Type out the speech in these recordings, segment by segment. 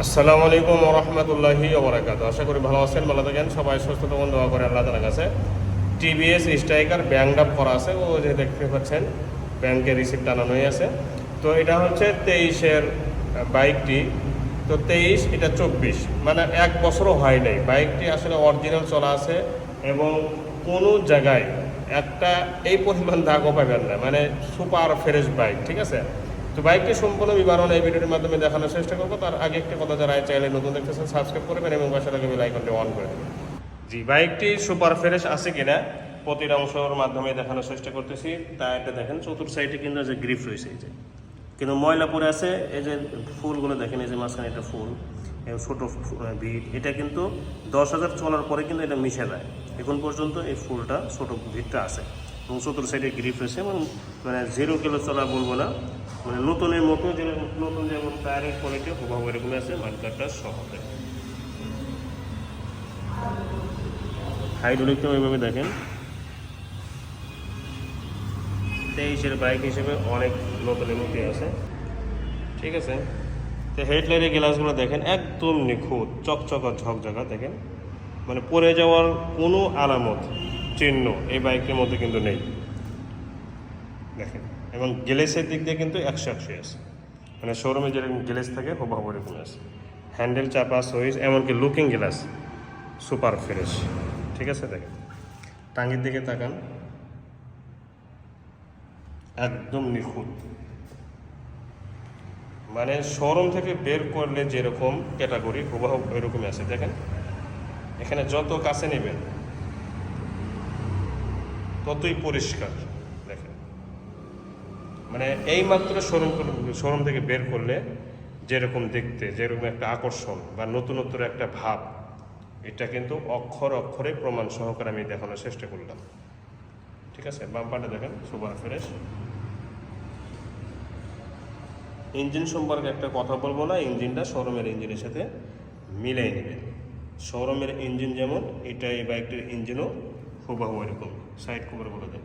আসসালামু আলাইকুম রহমতুল্লাহি ওবরাকাত আশা করি ভালো আছেন, ভালো থাকেন। সবাই সুস্থ থাকুন, দোয়া করে আল্লাহ তালার কাছে। টিভিএস স্ট্রাইকার ব্যাংক আপ করা আছে। ও যে দেখতে পাচ্ছেন ব্যাংকের রিসিপ্ট টানানোই আছে। তো এটা হচ্ছে তেইশের বাইকটি। তো তেইশ, এটা চব্বিশ। মানে এক বছরও হয় নাই। বাইকটি আসলে অরিজিনাল চলা আছে এবং কোনো জায়গায় একটা এই পরিমাণ দাগও পাবেন না। মানে সুপার ফ্রেশ বাইক ঠিক আছে? তো বাইকটি সম্পূর্ণ বিবরণ এই ভিডিওর মাধ্যমে দেখানোর চেষ্টা করব। তার আগে একটি কথা যারা চাইলে নতুন দেখতেছেন সাবস্ক্রাইব করবেন এবং পাশে থাকা বেল আইকনটি অন করে দেবেন জি, বাইকটি সুপার ফ্রেশ আছে কিনা, প্রতিটা অংশের মাধ্যমে দেখানোর চেষ্টা করতেছি। তা এটা দেখেন, চতুর্থ সাইডে কিন্তু যে গ্রিপ রয়েছে এই যে। কিন্তু ময়লা পড়ে আছে, এই যে ফুলগুলো দেখেন, এই যে মাঝখানে একটা ফুল ছোটো ভিট এটা কিন্তু দশ হাজার চলার পরে কিন্তু এটা মিশে যায়। এখন পর্যন্ত এই ফুলটা ছোটো ভিটটা আছে। এবং চতুর্থ সাইডে গ্রিপ রয়েছে এবং মানে জিরো কিলো চলা বলব না। মানে নতুনের মতো যেরকম নতুন যেমন টায়ারের কোয়ালিটি হুবাহু এরকম আছে মার্কারটা সহ। হাইড্রোলিকটাও এইভাবে দেখেন। তেইশের বাইক হিসেবে অনেক নতুনের মধ্যে আছে। ঠিক আছে? তো হেডলাইটের গ্লাসগুলো দেখেন, একদম নিখুঁত, চকচকা ঝকঝকা দেখেন। মানে পড়ে যাওয়ার কোনো আলামত। চিহ্ন এই বাইকের মধ্যে কিন্তু নেই। দেখেন, এবং গ্লেসের দিক দিয়ে কিন্তু একশো একশো আছে। মানে শোরুমে যেরকম গ্লেস থাকে হুবাহু এরকম আছে। হ্যান্ডেল চাপা, সুইচ, এমনকি লুকিং গ্লাস সুপার ফ্রেশ ঠিক আছে, দেখেন। টাঙ্গির দিকে তাকান। একদম নিখুঁত। মানে শোরুম থেকে বের করলে যেরকম ক্যাটাগরি হুবাহু এরকমই আছে। দেখেন, এখানে যত কাছে নেবেন ততই পরিষ্কার, দেখেন। মানে এই মাত্র শোরুম শোরুম থেকে বের করলে যেরকম দেখতে, যেরকম একটা আকর্ষণ বা নতুনত্বর একটা ভাব, এটা কিন্তু অক্ষর অক্ষরে প্রমাণ সহকারে আমি দেখানোর চেষ্টা করলাম। ঠিক আছে? বাম্পারটা দেখেন, সুপার ফ্রেশ। ইঞ্জিন সম্পর্কে একটা কথা বলব না, ইঞ্জিনটা শোরুমের ইঞ্জিনের সাথে মিলাই নেবেন। শোরুমের ইঞ্জিন যেমন এটা এই বাইকটির ইঞ্জিনও হুবাহু এরকম। সাইড কভারগুলো দেন।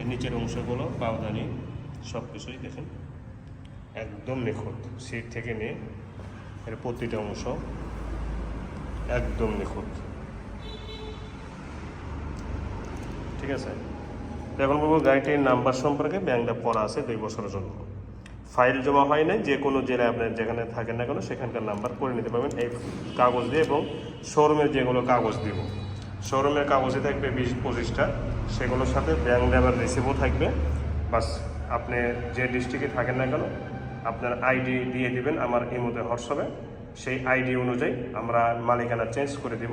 এর নিচের অংশগুলো, পাওদানি সব কিছুই দেখেন, একদম নিখুঁত। সিট থেকে নিয়ে এর প্রতিটা অংশ একদম নিখুঁত। ঠিক আছে? এখন বলব গাড়িটির নাম্বার সম্পর্কে ব্যাংকটা পড়া আছে দুই বছরের জন্য। ফাইল জমা হয় নাই, যে কোনো জেলায় আপনার যেখানে থাকেন না কেন, সেখানকার নাম্বার করে নিতে পারবেন। এই কাগজ দিয়ে এবং শোরুমের যেগুলো কাগজ দিব। শোরুমের কাগজে থাকবে বিশ পঁচিশটা। সেগুলোর সাথে ব্যাংক ড্রাইভার রিসিভও থাকবে। বাস আপনি যে ডিস্ট্রিক্টে থাকেন না কেন, আপনার আইডি দিয়ে দিবেন আমার মধ্যে হোয়াটসঅ্যাপে। সেই আইডি অনুযায়ী আমরা মালিকানা চেঞ্জ করে দিব,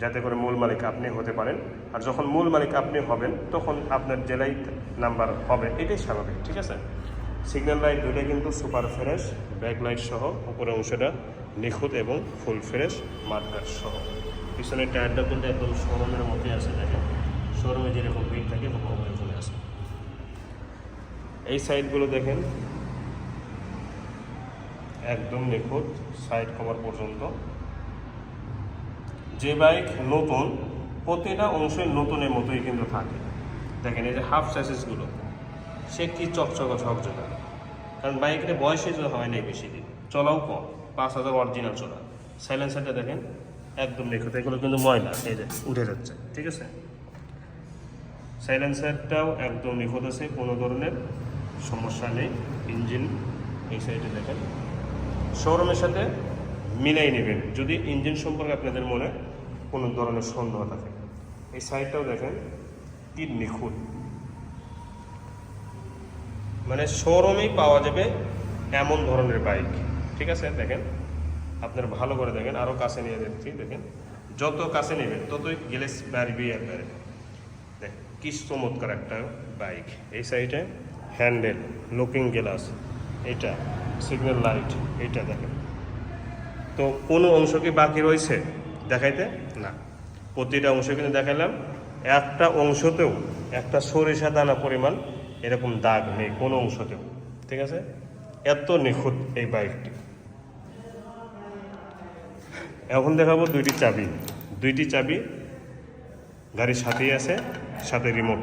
যাতে করে মূল মালিক আপনি হতে পারেন। আর যখন মূল মালিক আপনি হবেন, তখন আপনার জেলায় নাম্বার হবে, এটাই স্বাভাবিক, ঠিক আছে? সিগন্যাল লাইট দুইটা কিন্তু সুপার ফ্রেশ, ব্যাক লাইট সহ, উপরের অংশটা নিখুঁত এবং ফুল ফ্রেশ মার্কার সহ। পিছনের টায়ারটা কিন্তু একদম শোরুমের মতোই আছে, দেখেন। শোরুমে যেরকম ভিড় থাকে ওরকম চলে আসে। এই সাইডগুলো দেখেন, একদম নিখুঁত সাইড কভার পর্যন্ত। যে বাইক নতুন, প্রতিটা অংশই নতুনের মতোই কিন্তু থাকে। দেখেন, এই যে হাফ সাইসেসগুলো সে কি চকচকা ঝকঝকা। কারণ বাইকের বয়সে হয় নাই বেশি দিন, চলাও কম, পাঁচ হাজার অরিজিনাল চলা। সাইলেন্সারটা দেখেন একদম নিখুঁত এগুলো কিন্তু ময়লা, এই যে উঠে যাচ্ছে, ঠিক আছে? সাইলেন্সারটাও একদম নিখুঁত আছে, কোনো ধরনের সমস্যা নেই ইঞ্জিন এই সাইডে দেখেন। শোরুমের সাথে মিলাই নেবেন, যদি ইঞ্জিন সম্পর্কে আপনাদের মনে কোনো ধরনের সন্দেহ থাকে। এই সাইডটাও দেখেন, কি নিখুঁত। মানে শোরুমেই পাওয়া যাবে এমন ধরনের বাইক ঠিক আছে? দেখেন। আপনারা ভালো করে দেখেন আরও কাছে নিয়ে দেখছি, দেখেন। যত কাছে নেবেন, ততই গ্লেস বাড়বে বাড়বে দেখ, কি চমৎকার একটা বাইক। এই সাইডে হ্যান্ডেল, লুকিং গ্লাস, এটা, সিগন্যাল লাইট, এটা দেখেন। তো কোনো অংশ কি বাকি রয়েছে দেখাইতে? না। প্রতিটা অংশ কিন্তু দেখালাম একটা অংশতেও একটা সরিষা দানা পরিমাণ এরকম দাগ নেই কোনো অংশতেও। ঠিক আছে? এত নিখুঁত এই বাইকটি। এখন দেখাবো দুইটি চাবি। দুইটি চাবি গাড়ির সাথেই আছে, সাথে রিমোট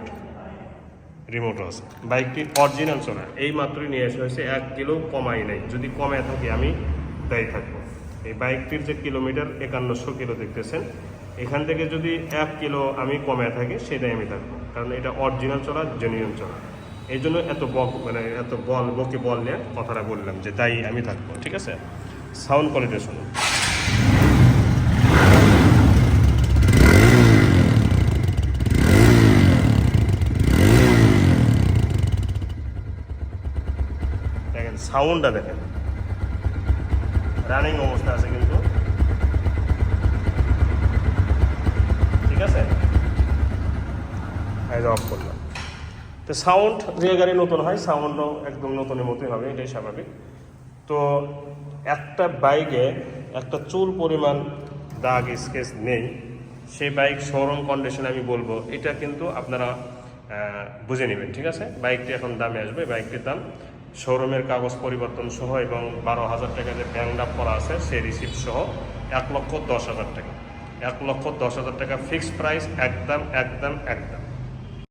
রিমোটও আছে। বাইকটি অরিজিনাল চলা। এই মাত্রই নিয়ে আসা হয়েছে, এক কিলো কমাই নাই। যদি কমে থাকে, আমি দায়ী থাকব। এই বাইকটির যে কিলোমিটার একান্নশো কিলো দেখতেছেন। এখান থেকে যদি এক কিলো আমি কমে থাকি, সেটাই আমি থাকব। কারণ এটা অরিজিনাল চলা জেনুইন চলা। এই জন্য এত বক মানে এত বল, বকে বল নিয়ে কথাটা বললাম যে তাই আমি থাকব, ঠিক আছে? সাউন্ড কোয়ালিটি শুনুন দেখেন সাউন্ডটা দেখেন। রানিং অবস্থা আছে কিন্তু। ঠিক আছে? অফ করলাম। তো সাউন্ড যে গাড়ি নতুন হয়, সাউন্ডও একদম নতুনের মতোই হবে, এটাই স্বাভাবিক। তো একটা বাইকে একটা চুল পরিমাণ দাগ, স্কেচ নেই। সেই বাইক শোরুম কন্ডিশন আমি বলব, এটা কিন্তু আপনারা বুঝে নেবেন, ঠিক আছে? বাইকটি এখন দামে আসবে, বাইকটির দাম শোরুমের কাগজ পরিবর্তন সহ এবং বারো হাজার টাকা যে ব্যাংক ডাপ করা আছে, সেই রিসিপ্ট সহ এক লক্ষ দশ হাজার টাকা। এক লক্ষ দশ হাজার টাকা ফিক্সড প্রাইস একদম একদম একদম।